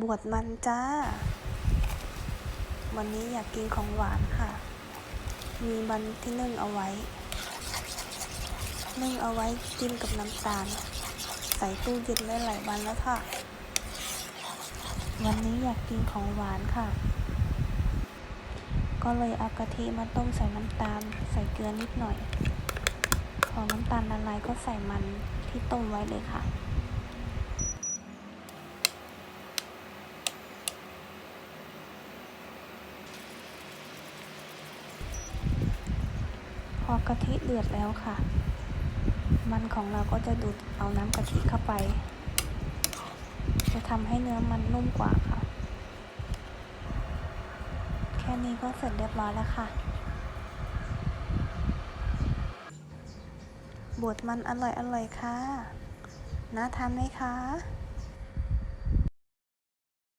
บวชมันจ้า วันนี้อยากกินของหวานค่ะ มีมันที่นึ่งเอาไว้ นึ่งเอาไว้กินกับน้ำตาล ใส่ตู้เย็นได้หลายวันแล้วค่ะ วันนี้อยากกินของหวานค่ะ ก็เลยเอากะทิมาต้มใส่น้ำตาล ใส่เกลือนิดหน่อย พอน้ำตาลละลายก็ใส่มันที่ต้มไว้เลยค่ะ พอกะทิเดือดแล้วค่ะ มันของเราก็จะดูดเอาน้ำกะทิเข้าไป จะทำให้เนื้อมันนุ่มกว่าค่ะ แค่นี้ก็เสร็จเรียบร้อยแล้วค่ะบวชมันอร่อยอร่อยๆค่ะ น่าทานไหมคะ